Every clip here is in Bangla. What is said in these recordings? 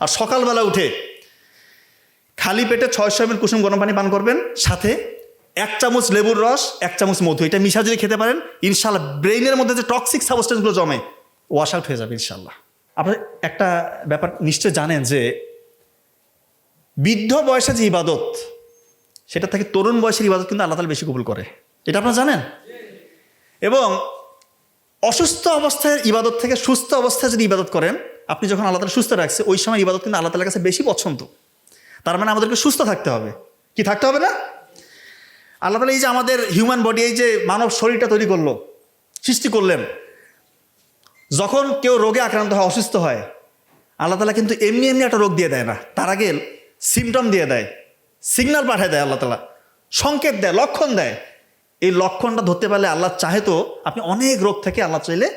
আর সকালবেলা উঠে খালি পেটে ছয়শো এমএল কুসুম গরম পানি পান করবেন, সাথে এক চামচ লেবুর রস, এক চামচ মধু। এটা মিশা যদি খেতে পারেন ইনশাল্লাহ ব্রেইনের মধ্যে যে টক্সিক সাবস্টেন্সগুলো জমে ওয়াশ আউট হয়ে যাবে ইনশাল্লাহ আপনি একটা ব্যাপার নিশ্চয় জানেন যে, বৃদ্ধ বয়সে যে ইবাদত, সেটা থেকে তরুণ বয়সের ইবাদত কিন্তু আল্লাহ বেশি কবুল করে। এটা আপনারা জানেন? এবং অসুস্থ অবস্থায় ইবাদত থেকে সুস্থ অবস্থায় যদি ইবাদত করেন আপনি যখন আল্লাহ তালা সুস্থ রাখছে, ওই সময় ইবাদত কিন্তু আল্লাহ তালার কাছে বেশি পছন্দ। তার মানে আমাদেরকে সুস্থ থাকতে হবে। কি থাকতে হবে না? আল্লাহ তালা এই যে আমাদের হিউম্যান বডি এই যে মানব শরীরটা তৈরি করল, সৃষ্টি করলেন। যখন কেউ রোগে আক্রান্ত হয়, অসুস্থ হয়, আল্লাহ তালা কিন্তু এমনি এমনি একটা রোগ দিয়ে দেয় না। তার আগে সিমটম দিয়ে দেয় সিগন্যাল পাঠায় দেয় আল্লাহ তালা সংকেত দেয়, লক্ষণ দেয়। এই লক্ষণটা ধরতে পারলে আল্লাহ চাহে তো আপনি অনেক রোগ থেকে আল্লাহ চাইলে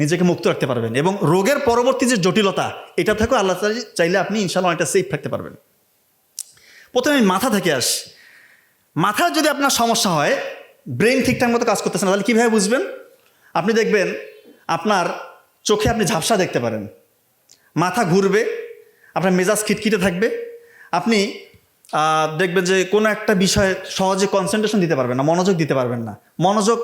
নিজেকে মুক্ত রাখতে পারবেন এবং রোগের পরবর্তী যে জটিলতা, এটা থেকেও আল্লাহ চাইলে আপনি ইনশাল্লাহ অনেকটা সেফ থাকতে পারবেন। প্রথমে মাথা থেকে আসি। মাথার যদি আপনার সমস্যা হয় ব্রেন ঠিকঠাক মতো কাজ করতেছে না, তাহলে কীভাবে বুঝবেন? আপনি দেখবেন আপনার চোখে আপনি ঝাপসা দেখতে পারেন। মাথা ঘুরবে, আপনার মেজাজ খিটখিটে থাকবে। আপনি দেখবেন যে কোনো একটা বিষয়ে সহজে কনসেন্ট্রেশন দিতে পারবেন না, মনোযোগ দিতে পারবেন না। মনোযোগ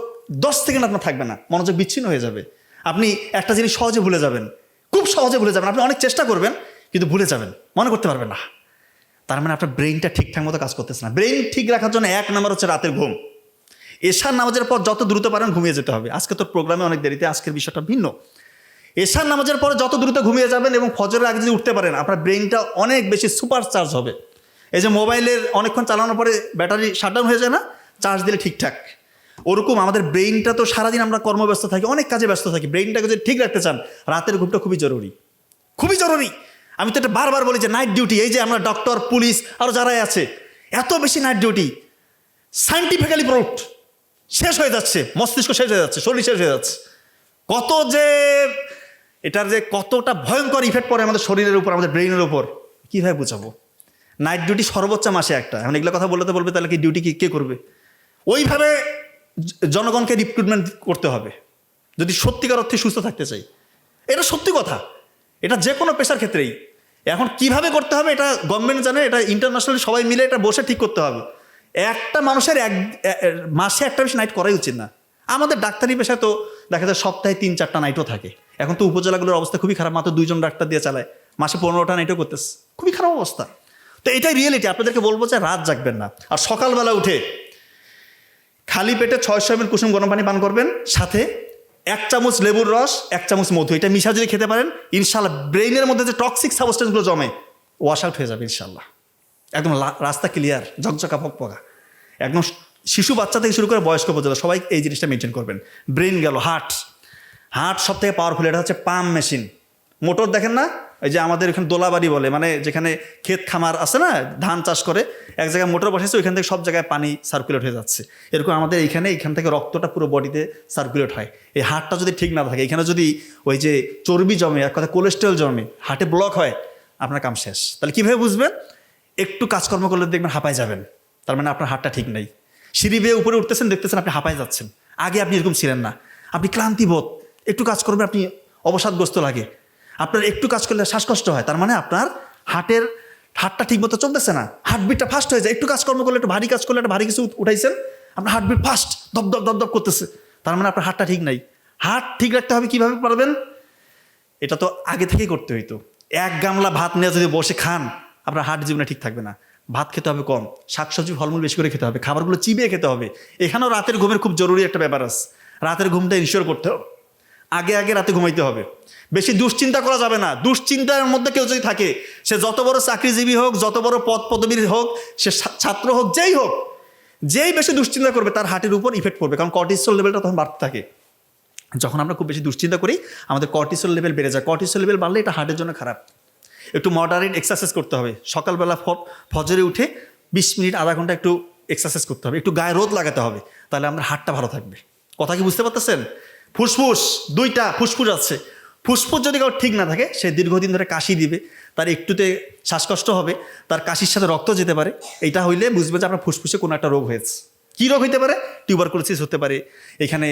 দশ সেকেন্ড আপনার থাকবে না, মনোযোগ বিচ্ছিন্ন হয়ে যাবে। আপনি একটা জিনিস সহজে ভুলে যাবেন। খুব সহজে ভুলে যাবেন। আপনি অনেক চেষ্টা করবেন, কিন্তু ভুলে যাবেন। মনে করতে পারবেন না। তার মানে আপনার ব্রেইনটা ঠিকঠাক মতো কাজ করতেছে না। ব্রেইন ঠিক রাখার জন্য এক নাম্বার হচ্ছে রাতের ঘুম। এশার নামাজের পর যত দ্রুত পারেন ঘুমিয়ে যেতে হবে। আজকে তোর প্রোগ্রামে অনেক দেরিতে, আজকের বিষয়টা ভিন্ন। এশার নামাজের পরে যত দ্রুত ঘুমিয়ে যাবেন এবং ফজরের আগে যদি উঠতে পারেন, আপনার ব্রেইনটা অনেক বেশি সুপার চার্জ হবে। এই যে মোবাইলের অনেকক্ষণ চালানোর পরে ব্যাটারি শাটডাউন হয়ে যায় না? চার্জ দিলে ঠিকঠাক। ওরকম আমাদের ব্রেইনটা তো সারাদিন আমরা কর্মব্যস্ত থাকি, অনেক কাজে ব্যস্ত থাকি। ব্রেইনটাকে যদি ঠিক রাখতে চান, রাতের ঘুমটা খুবই জরুরি। খুবই জরুরি। আমি তো এটা বারবার বলি যে নাইট ডিউটি এই যে আমরা ডক্টর পুলিশ আরও যারাই আছে, এত বেশি নাইট ডিউটি সাইন্টিফিক্যালি প্রুফড শেষ হয়ে যাচ্ছে, মস্তিষ্ক শেষ হয়ে যাচ্ছে, শরীর শেষ হয়ে যাচ্ছে। কত যে এটার যে কতটা ভয়ঙ্কর ইফেক্ট পড়ে আমাদের শরীরের উপর, আমাদের ব্রেইনের উপর, কীভাবে বুঝাবো? নাইট ডিউটি সর্বোচ্চ মাসে একটা, এখন এগুলো কথা বলতে বলবে, তাহলে কি ডিউটি কি, কে করবে? ওইভাবে জনগণকে রিক্রুটমেন্ট করতে হবে। যদি সত্যিকার অর্থে সুস্থ থাকতে চাই। এটা সত্যি কথা। এটা যে কোনো পেশার ক্ষেত্রেই। এখন কীভাবে করতে হবে এটা গভর্নমেন্ট জানে, এটা ইন্টারন্যাশনালি সবাই মিলে এটা বসে ঠিক করতে হবে। একটা মানুষের এক মাসে একটা বেশি নাইট করাই উচিত না। আমাদের ডাক্তারি পেশায় তো দেখা যায় সপ্তাহে তিন, চারটা নাইটও থাকে। এখন তো উপজেলাগুলোর অবস্থা খুবই খারাপ, মাত্র দুইজন ডাক্তার দিয়ে চালায়। মাসে পনেরোটা নাইটও করতেছে। খুবই খারাপ অবস্থা। তো এটাই রিয়েলিটি আপনাদেরকে বলব যে রাত জাগবেন না। আর সকালবেলা উঠে খালি পেটে ছয়শো এমএল কুসুম গরম পানি পান করবেন, সাথে এক চামচ লেবুর রস, এক চামচ মধু। এটা মিশা যদি খেতে পারেন, ইনশাল্লাহ ব্রেইনের মধ্যে যে টক্সিক সাবস্টেন্সগুলো জমে ওয়াশ আউট হয়ে যাবে ইনশাল্লাহ। একদম রাস্তা ক্লিয়ার ঝকঝকা পকপকা। একদম শিশু বাচ্চা থেকে শুরু করে বয়স্ক পর্যন্ত সবাই এই জিনিসটা মেনটেন করবেন। ব্রেন গেল হার্ট হার্ট সব থেকে পাওয়ারফুল এটা হচ্ছে পাম্প মেশিন মোটর দেখেন না? এই যে আমাদের এখানে দোলাবাড়ি বলে মানে যেখানে ক্ষেত খামার আছে না, ধান চাষ করে, এক জায়গায় মোটর বসেছে ওইখান থেকে সব জায়গায় পানি সার্কুলেট হয়ে যাচ্ছে। এরকম আমাদের এইখানে এখান থেকে রক্তটা পুরো বডিতে সার্কুলেট হয়। এই হার্টটা যদি ঠিক না থাকে, এখানে যদি ওই যে চর্বি জমে, এক কথা কোলেস্ট্রল জমে, হার্টে ব্লক হয়, আপনার কাম শেষ। তাহলে কীভাবে বুঝবেন? একটু কাজকর্ম করলে দেখবেন হাঁপায় যাবেন। তার মানে আপনার হাতটা ঠিক নেই। সিঁড়ি বেয়ে উপরে উঠতেছেন, দেখতেছেন আপনি হাঁপায় যাচ্ছেন। আগে আপনি এরকম ছিলেন না। আপনি ক্লান্তিবোধ একটু কাজ করবেন, আপনি অবসাদগ্রস্ত লাগে। আপনার একটু কাজ করলে শ্বাসকষ্ট হয়, তার মানে আপনার হার্টের হার্টটা ঠিক মতো চলতেছে না। হার্টবিটটা ফাস্ট হয়ে যায়। একটু কাজকর্ম করলে, একটু ভারী কাজ করলে, একটা ভারী কিছু উঠাইছেন, আপনার হার্টবিট ফাস্ট দপ দপ দপ দপ করতেছে। তার মানে আপনার হার্টটা ঠিক নাই। হার্ট ঠিক রাখতে হবে কীভাবে পারবেন? এটা তো আগে থেকেই করতে হইতো। এক গামলা ভাত নিয়ে যদি বসে খান, আপনার হার্ট জীবনে ঠিক থাকবে না। ভাত খেতে হবে কম, শাকসবজি, ফলমূল বেশি করে খেতে হবে, খাবারগুলো চিবিয়ে খেতে হবে। এখানেও রাতের ঘুমের খুব জরুরি একটা ব্যাপার আছে। রাতের ঘুমটা ইনশিওর করতে হবে। আগে আগে রাতে ঘুমাইতে হবে। বেশি দুশ্চিন্তা করা যাবে না। দুশ্চিন্তার মধ্যে কেউ যদি থাকে, সে যত বড় চাকরিজীবী হোক, যত বড় পদ পদবীর হোক, সে ছাত্র হোক, যেই হোক, যেই বেশি দুশ্চিন্তা করবে, তার হার্টের উপর ইফেক্ট পড়বে। কারণ কর্টিসল লেভেলটা তখন বাড়তে থাকে। যখন আমরা খুব বেশি দুশ্চিন্তা করি, আমাদের কর্টিসল লেভেল বেড়ে যায়। কর্টিসল লেভেল বাড়লে এটা হার্টের জন্য খারাপ। একটু মডারেট এক্সারসাইজ করতে হবে। সকালবেলা ফজরে উঠে বিশ মিনিট, আধা ঘণ্টা একটু এক্সারসাইজ করতে হবে। একটু গায়ে রোদ লাগাতে হবে। তাহলে আমার হার্টটা ভালো থাকবে। কথা কি বুঝতে পারতেছেন? ফুসফুস, দুইটা ফুসফুস আছে। ফুসফুস যদি কারও ঠিক না থাকে, সে দীর্ঘদিন ধরে কাশি দিবে, তার একটুতে শ্বাসকষ্ট হবে, তার কাশির সাথে রক্ত যেতে পারে, এটা হইলে বুঝবে যে আপনার ফুসফুসে কোনো একটা রোগ হয়েছে। কী রোগ হইতে পারে? টিউবারকুলোসিস হতে পারে, এখানে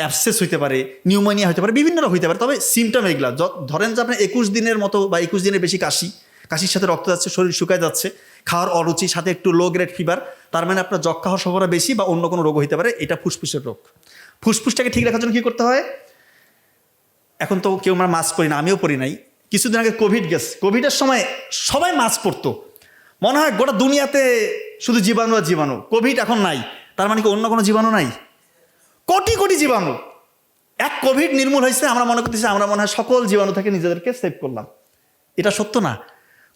অ্যাবসেস হইতে পারে নিউমোনিয়া হতে পারে, বিভিন্ন রোগ হইতে পারে। তবে সিমটম এগুলা ধরেন যে আপনার একুশ দিনের মতো বা একুশ দিনের বেশি কাশি, কাশির সাথে রক্ত যাচ্ছে, শরীর শুকায় যাচ্ছে, খাওয়ার অরুচি, সাথে একটু লো গ্রেড ফিভার তার মানে আপনার যক্ষা হওয়ার সম্ভাবনা বেশি বা অন্য কোনো রোগ হইতে পারে, এটা ফুসফুসের রোগ। ফুসফুসটাকে ঠিক রাখার জন্য কী করতে হয়? এখন তো কেউ আমরা মাস্ক পরি না, আমিও পরি নাই। কিছুদিন আগে কোভিড গেছে। কোভিডের সময় সবাই মাস্ক পরতো। মনে হয় গোটা দুনিয়াতে শুধু জীবাণু আর জীবাণু। কোভিড এখন নাই। তার মানে কি অন্য কোনো জীবাণু নাই? কোটি কোটি জীবাণু। এক কোভিড নির্মূল হয়েছে, আমরা মনে করতেছি, আমরা মনে হয় সকল জীবাণু থেকে নিজেদেরকে সেভ করলাম। এটা সত্য না?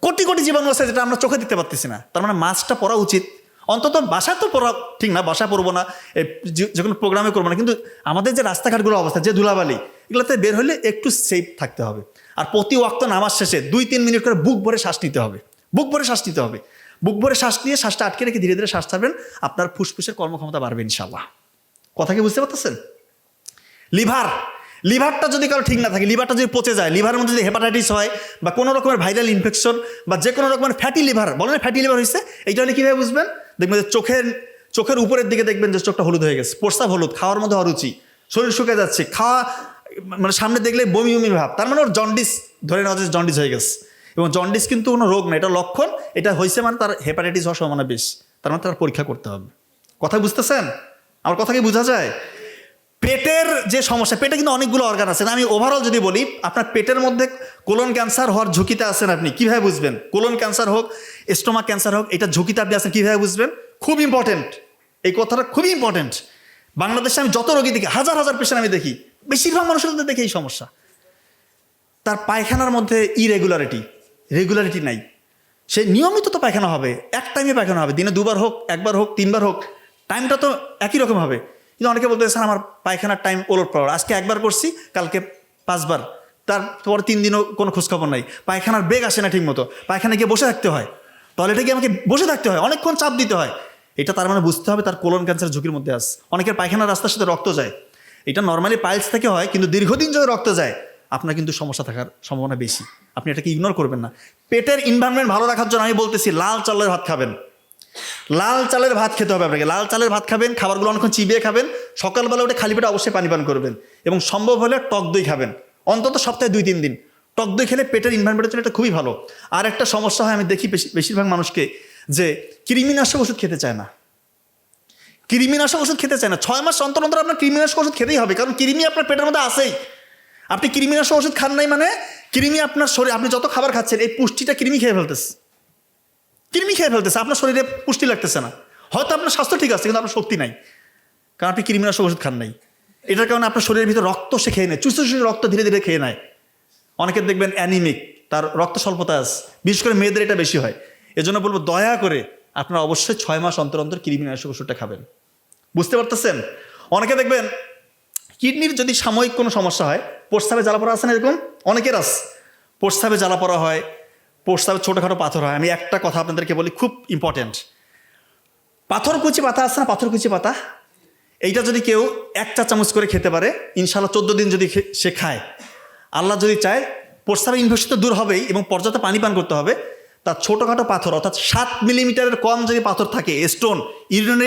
কোটি কোটি জীবাণু আছে যেটা আমরা চোখে দেখতে পারতেছি না। তার মানে মাস্কটা পরা উচিত। অন্তত বাসা তো পড়া ঠিক না বাসা পড়ব না এ, যে- যে কোনো প্রোগ্রামে করব না কিন্তু আমাদের যে রাস্তাঘাটগুলো অবস্থা যে ধুলাবালি এগুলোতে বের হলে একটু সেফ থাকতে হবে। আর প্রতি ওয়াক্ত নামাজ শেষে দুই তিন মিনিট করে বুক ভরে শ্বাস নিতে হবে। বুক ভরে শ্বাস নিতে হবে। বুক ভরে শ্বাস নিয়ে শ্বাসটা আটকে রেখে ধীরে ধীরে শ্বাস ছাড়বেন আপনার ফুসফুসের কর্মক্ষমতা বাড়বে ইনশাল্লাহ কথা কি বুঝতে পারতেছেন? লিভার লিভারটা যদি কারও ঠিক না থাকে লিভারটা যদি পচে যায় লিভারের মধ্যে যদি হেপাটাইটিস হয় বা কোনো রকমের ভাইরাল ইনফেকশন বা যে কোনো রকমের ফ্যাটি লিভার বলেন ফ্যাটি লিভার হয়েছে এইটা হলে কীভাবে বুঝবেন? দেখবেন যে চোখের চোখের উপরের দিকে দেখবেন যে চোখটা হলুদ হয়ে গেছে। প্রস্তাব হলুদ, খাওয়ার মধ্যে অরুচি, শরীর শুকিয়ে যাচ্ছে, খাওয়া মানে সামনে দেখলে বমি বমি ভাব, তার মানে ওর জন্ডিস, ধরে নেওয়া যে জন্ডিস হয়ে গেছে। এবং জন্ডিস কিন্তু কোনো রোগ না, এটা লক্ষণ, এটা হয়েছে মানে তার হেপাটাইটিস হওয়ার সম্ভাবনা বেশ, তার মানে তার পরীক্ষা করতে হবে। কথা বুঝতেছেন? আমার কথা কি বোঝা যায়? পেটের যে সমস্যা, পেটে কিন্তু অনেকগুলো অর্গান আছে। আমি ওভারঅল যদি বলি, আপনার পেটের মধ্যে কোলন ক্যান্সার হওয়ার ঝুঁকিতে আছেন আপনি, কীভাবে বুঝবেন? কোলন ক্যান্সার হোক স্টোমাক ক্যান্সার হোক, এটা ঝুঁকিতে আপনি আছেন, কীভাবে বুঝবেন? খুব ইম্পর্টেন্ট এই কথাটা খুবই ইম্পর্টেন্ট বাংলাদেশে আমি যত রোগী দেখি, হাজার হাজার পেশেন্ট আমি দেখি, বেশিরভাগ মানুষের মধ্যে দেখি এই সমস্যা। তার পায়খানার মধ্যে ইরেগুলারিটি রেগুলারিটি নাই। সে নিয়মিত তো পায়খানা হবে, এক টাইমে পায়খানা হবে, দিনে দুবার হোক, একবার হোক, তিনবার হোক টাইমটা তো একই রকম হবে। কিন্তু অনেকে বলতে স্যার, আমার পায়খানার টাইম ওলট পাওয়ার আজকে একবার করছি, কালকে পাঁচবার। তারপর তিন দিনও কোনো খোঁজখবর নাই। পায়খানার বেগ আসে না ঠিক মতো পায়খানা গিয়ে বসে থাকতে হয়। টয়লেটে গিয়ে আমাকে বসে থাকতে হয়। অনেকক্ষণ চাপ দিতে হয়। এটা তার মানে বুঝতে হবে, তার কোলন ক্যান্সার ঝুঁকির মধ্যে আস অনেকের পায়খানার রাস্তার সাথে রক্ত যায়। এটা নর্মালি পাইলস থেকে হয়, কিন্তু দীর্ঘদিন যদি রক্ত যায়, আপনার কিন্তু সমস্যা থাকার সম্ভাবনা বেশি। আপনি এটাকে ইগনোর করবেন না। পেটের ইনভারনমেন্ট ভালো রাখার জন্য আমি বলতেছি, লাল চালের ভাত খাবেন। লাল চালের ভাত খেতে হবে আপনাকে। লাল চালের ভাত খাবেন, খাবারগুলো অনেকক্ষণ চিবিয়ে খাবেন, সকালবেলা উঠে খালি পেটে অবশ্যই পানি পান করবেন এবং সম্ভব হলে টক দই খাবেন। অন্তত সপ্তাহে দুই, তিন দিন। টক দই খেলে পেটের ইনভারনমেন্টের জন্য এটা খুবই ভালো। আর একটা সমস্যা হয়, আমি দেখি বেশি- বেশিরভাগ মানুষকে, যে কৃমিনাশক ওষুধ খেতে চায় না। কৃমিনাশক ওষুধ খেতে চায় না। ছয় মাস অন্তর অন্তর আপনার কৃমিনাশক ওষুধ খেতেই হবে, কারণ কৃমি আপনার পেটের মধ্যে আসেই আপনি কৃমিনাশক ওষুধ খান নাই মানে কৃমি আপনার শরীর আপনি যত খাবার খাচ্ছেন, এই পুষ্টিটা কৃমি খেয়ে ফেলতেছে। খেয়ে ফেলতেছে, আপনার শরীরে পুষ্টি লাগতেছে না। হয়তো আপনার স্বাস্থ্য ঠিক আছে, কিন্তু আপনার শক্তি নাই। কারণ আপনি কৃমিনাশক ওষুধ খান নাই। এটার কারণে আপনার শরীরের ভিতরে রক্ত সে খেয়ে নেয় চুষে চুষে রক্ত ধীরে ধীরে খেয়ে নেয়। অনেকের দেখবেন অ্যানিমিক, তার রক্ত স্বল্পতা আছে। বিশেষ করে মেয়েদের এটা বেশি হয়। এজন্য বলব, দয়া করে আপনারা অবশ্যই ছয় মাস অন্তর অন্তর কৃমিনাশক ওষুধটা খাবেন। বুঝতে পারতেছেন? অনেকে দেখবেন, কিডনির যদি সাময়িক কোনো সমস্যা হয় প্রস্তাবে জ্বালা পড়া আছে না এরকম? অনেকের আছে। প্রস্তাবে জ্বালা পড়া হয় প্রস্তাবে ছোটোখাটো পাথর হয়। আমি একটা কথা আপনাদেরকে বলি, খুব ইম্পর্ট্যান্ট পাথরকুচি পাতা আছে না? পাথরকুচি পাতা? এইটা যদি কেউ এক চা চামচ করে খেতে পারে ইনশাল্লাহ চোদ্দ দিন যদি সে খায়। আল্লাহ যদি চায় প্রস্তাবের ইনফেকশন তো দূর হবেই এবং পর্যাপ্ত পানি পান করতে হবে, তার ছোটোখাটো পাথর, অর্থাৎ সাত মিলিমিটারের কম যদি পাথর থাকে স্টোন ইউরিনারি